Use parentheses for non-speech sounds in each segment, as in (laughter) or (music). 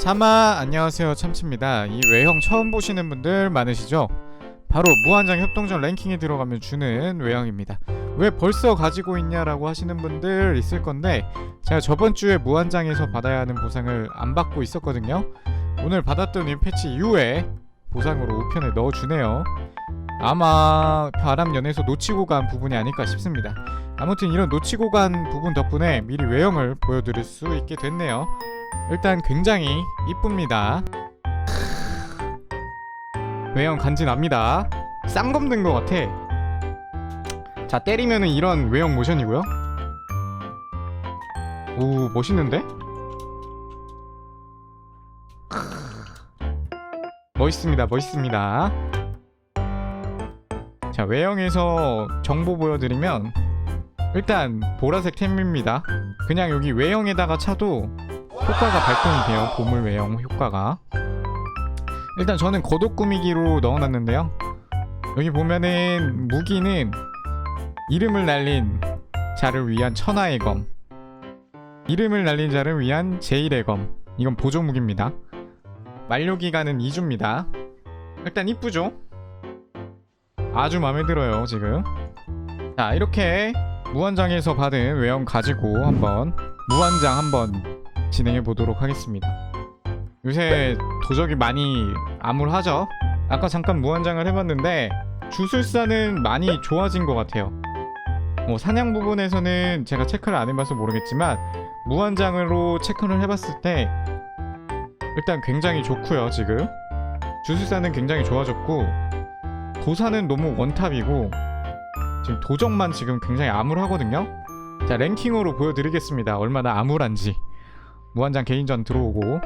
참아 안녕하세요 참치입니다. 이 외형 처음 보시는 분들 많으시죠? 바로 무한장 협동전 랭킹에 들어가면 주는 외형입니다. 왜 벌써 가지고 있냐라고 하시는 분들 있을 건데 제가 저번 주에 무한장에서 받아야 하는 보상을 안 받고 있었거든요. 오늘 받았던 이 패치 이후에 보상으로 5편을 넣어주네요. 아마 바람 연에서 놓치고 간 부분이 아닐까 싶습니다. 아무튼 이런 놓치고 간 부분 덕분에 미리 외형을 보여드릴 수 있게 됐네요 일단 굉장히 이쁩니다. 외형 간지납니다. 쌍검 된 것 같아. 자 때리면은 이런 외형 모션이고요. 오 멋있는데? 멋있습니다. 멋있습니다. 자 외형에서 정보 보여드리면 일단 보라색 템입니다. 그냥 여기 외형에다가 차도 효과가 발동이 돼요. 보물 외형 효과가. 일단 저는 거독 꾸미기로 넣어놨는데요. 여기 보면은 무기는 이름을 날린 자를 위한 천하의 검, 이름을 날린 자를 위한 제일의 검. 이건 보조 무기입니다. 만료 기간은 2주입니다. 일단 이쁘죠? 아주 마음에 들어요 지금. 자 이렇게 무한장에서 받은 외형 가지고 한번 무한장 한번 진행해 보도록 하겠습니다. 요새 도적이 많이 암울하죠? 아까 잠깐 무한장을 해봤는데 주술사는 많이 좋아진 것 같아요. 뭐 사냥 부분에서는 제가 체크를 안 해봐서 모르겠지만 무한장으로 체크를 해봤을 때 일단 굉장히 좋고요 지금 주술사는 굉장히 좋아졌고 도사는 너무 원탑이고 지금 도적만 지금 굉장히 암울하거든요. 자 랭킹으로 보여드리겠습니다. 얼마나 암울한지. 무한장 개인전 들어오고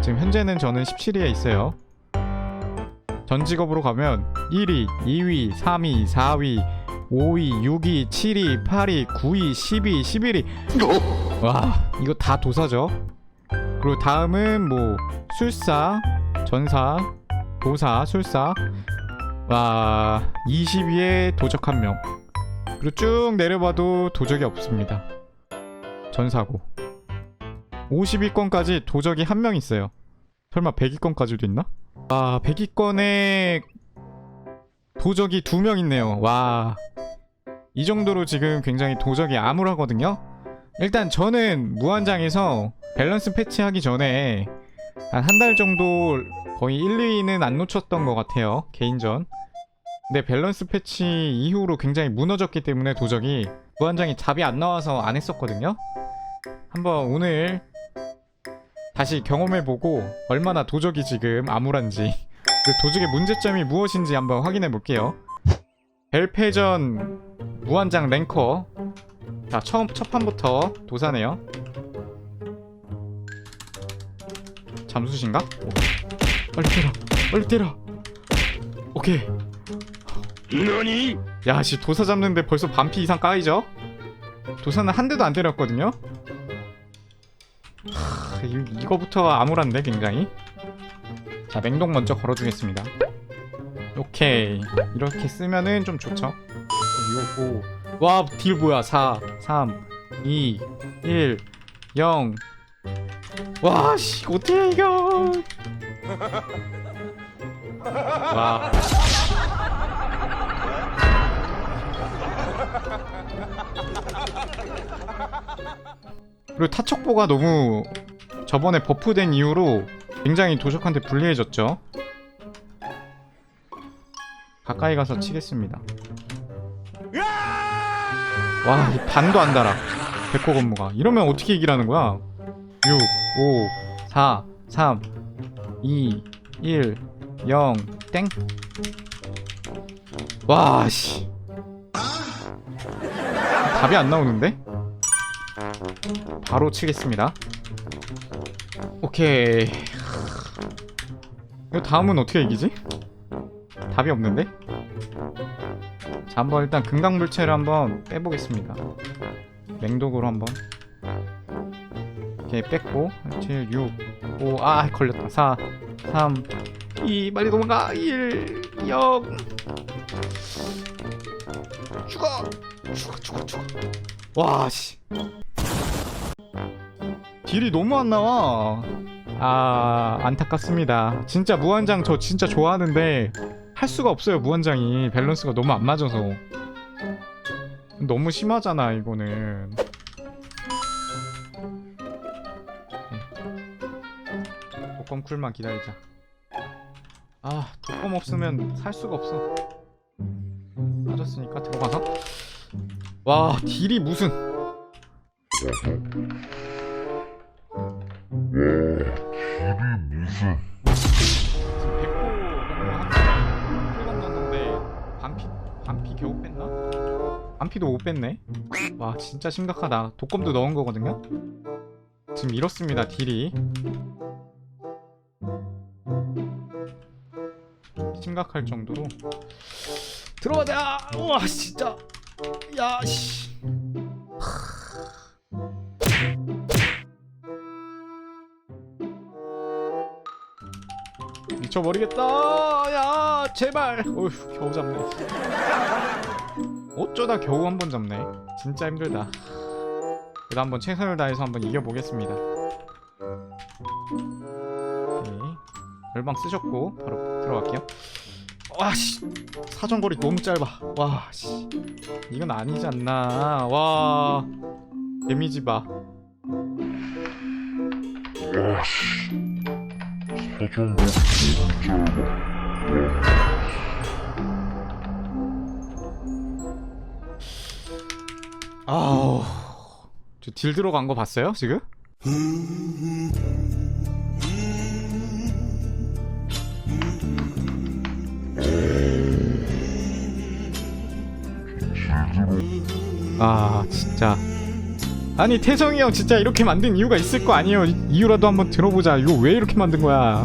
지금 현재는 저는 17위에 있어요. 전 직업으로 가면 1위, 2위, 3위, 4위, 5위, 6위, 7위, 8위, 9위, 10위, 11위. 와, 이거 다 도사죠. 그리고 다음은 뭐 술사, 전사, 도사, 술사. 와, 20위에 도적 한 명. 그리고 쭉 내려봐도 도적이 없습니다. 전사고. 50위권까지 도적이 한 명 있어요. 설마 100위권까지도 있나? 아, 100위권에 도적이 두 명 있네요. 와. 이 정도로 지금 굉장히 도적이 암울하거든요. 일단 저는 무한장에서 밸런스 패치하기 전에 한 한 달 정도 거의 1, 2위는 안 놓쳤던 것 같아요. 개인전. 근데 밸런스 패치 이후로 굉장히 무너졌기 때문에 도적이 무한장이 답이 안 나와서 안 했었거든요. 한번 오늘 다시 경험해보고 얼마나 도적이 지금 암울한지 그 도적의 문제점이 무엇인지 한번 확인해 볼게요. 벨페전 무한장 랭커 자 처음 첫 판부터 도사네요. 잠수신가? 오. 빨리 때려 빨리 때려 오케이 너니? 야씨 도사 잡는데 벌써 반피 이상 까이죠? 도사는 한 대도 안 때렸거든요? 이거부터 암울한데 굉장히 자 맹독 먼저 걸어주겠습니다 오케이 이렇게 쓰면은 좀 좋죠 6, 5 와, 딜 뭐야? 4, 3, 2, 1, 0 와, 씨, 어떻게 이겨? 와. 그리고 타척보가 너무 저번에 버프된 이후로 굉장히 도적한테 불리해졌죠. 가까이 가서 치겠습니다. 와, 이 반도 안 달아. 백호 건무가. 이러면 어떻게 이기라는 거야? 6, 5, 4, 3, 2, 1, 0, 땡. 와, 씨. 답이 안 나오는데? 바로 치겠습니다. 오케이. 이거 다음은 어떻게 이기지? 답이 없는데? 자, 한번 일단 금강불체를 한번 빼보겠습니다. 맹독으로 한번. 오케이, 뺐고. 7, 6, 5, 아, 걸렸다. 4, 3, 2, 빨리 도망가. 1, 0. 죽어! 죽어, 죽어, 죽어. 와, 씨. 딜이 너무 안 나와. 아 안타깝습니다. 진짜 무한장 저 진짜 좋아하는데 할 수가 없어요 무한장이 밸런스가 너무 안 맞아서. 너무 심하잖아 이거는. 독검 쿨만 기다리자. 아 독검 없으면 살 수가 없어. 빠졌으니까 들어가서. 와 딜이 무슨? 지금 100% 너무 한 넣었는데 반피 반피 겨우 뺐나? 반피도 못 뺐네. 와 진짜 심각하다. 독검도 넣은 거거든요. 지금 이렇습니다 딜이. 심각할 정도로 들어가자. 우와 진짜. 야 씨. 미쳐버리겠다. 야, 제발. 어휴, 겨우 잡네. 어쩌다 겨우 한 번 잡네. 진짜 힘들다. 그래도 한번 최선을 다해서 한번 이겨보겠습니다. 오케이. 열방 쓰셨고 바로 들어갈게요. 와 씨. 사정거리 너무 짧아. 와 씨. 이건 아니지 않나. 와. 데미지 봐. 아우 저딜 들어간 거 봤어요 지금? 아 진짜 아니 태성이 형 진짜 이렇게 만든 이유가 있을 거 아니에요. 이- 이유라도 한번 들어보자. 이거 왜 이렇게 만든 거야?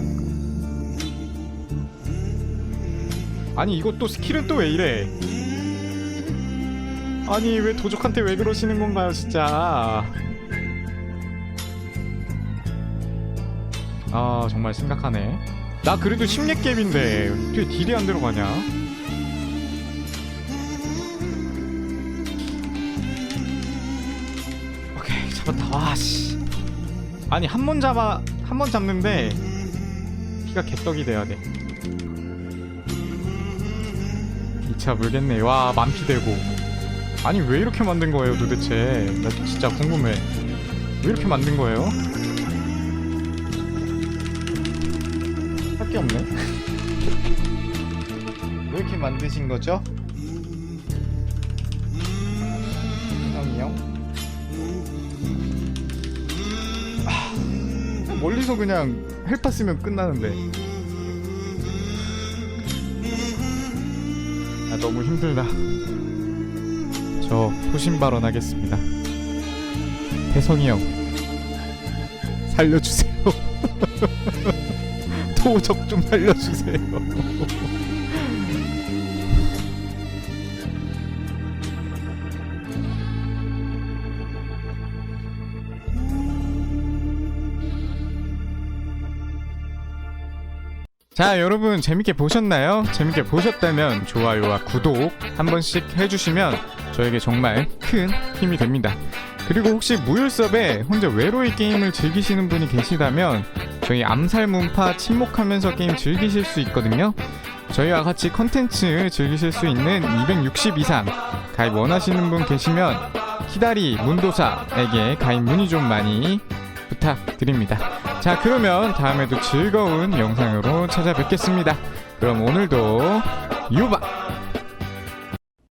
아니 또 스킬은 또 왜 이래? 아니 왜 도적한테 왜 그러시는 건가요 진짜? 아 정말 심각하네. 나 그래도 심리 갭인데 어떻게 딜이 안 들어가냐 잡았다. 와씨. 아니 한 번 잡아 한 번 잡는데 피가 개떡이 돼야 돼. 2차 물겠네. 와 만피 되고. 아니 왜 이렇게 만든 거예요 도대체? 나 진짜 궁금해. 왜 이렇게 만든 거예요? 할 게 없네. (laughs) 왜 이렇게 만드신 거죠? 형이 형? 멀리서 그냥 헬파 쓰면 끝나는데 아 너무 힘들다 저 소신 발언 하겠습니다. 태성이 형 살려주세요. (laughs) 도적 좀 살려주세요. (laughs) 자 여러분 재밌게 보셨나요? 재밌게 보셨다면 좋아요와 구독 한 번씩 해주시면 저에게 정말 큰 힘이 됩니다. 그리고 혹시 무율섭에 혼자 외로이 게임을 즐기시는 분이 계시다면 저희 암살 문파 침묵하면서 게임 즐기실 수 있거든요. 저희와 같이 컨텐츠 즐기실 수 있는 260 이상 가입 원하시는 분 계시면 키다리 문도사에게 가입 문의 좀 많이 부탁드립니다. 자 그러면 다음에도 즐거운 영상으로 찾아뵙겠습니다. 그럼 오늘도 유바